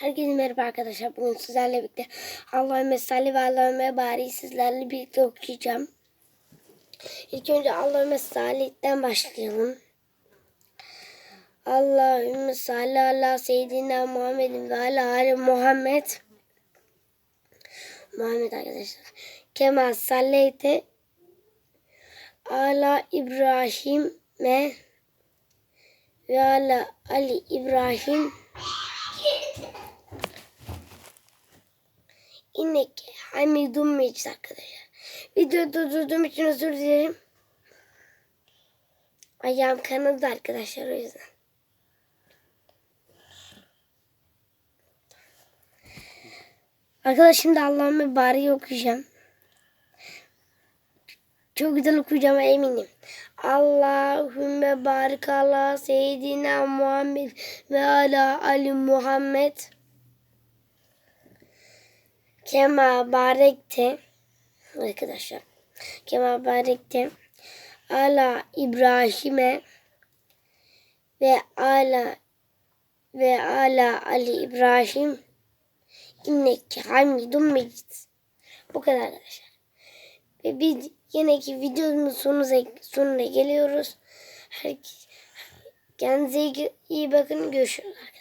Herkese merhaba arkadaşlar. Bugün sizlerle birlikte Allahümme salli ve Allahümme bari sizlerle birlikte okuyacağım. İlk önce Allahümme salli'den başlayalım. Allahümme salli ala seyyidina Muhammedin ve ali Muhammed. Muhammed arkadaşlar. Kemal salleyte ala İbrahim ve ve ala Ali İbrahim İnnek Hamidun Mecid arkadaşlar. Video durdurduğum için özür dilerim. Ayağım kanadı arkadaşlar o yüzden. Arkadaşlar şimdi Allah'ın bari okuyacağım. Çok güzel okuyacağım eminim. Allahümme barik ala seyyidina Muhammed ve ala Ali Muhammed. Kema barekte arkadaşlar. Kema barekte ala İbrahim'e ve ala ve ala Ali İbrahim inneke hamidun mecid. Bu kadar arkadaşlar. Ve biz yineki videomuzun sonuna, sonuna geliyoruz. Herkes, kendinize iyi bakın. Görüşürüz arkadaşlar.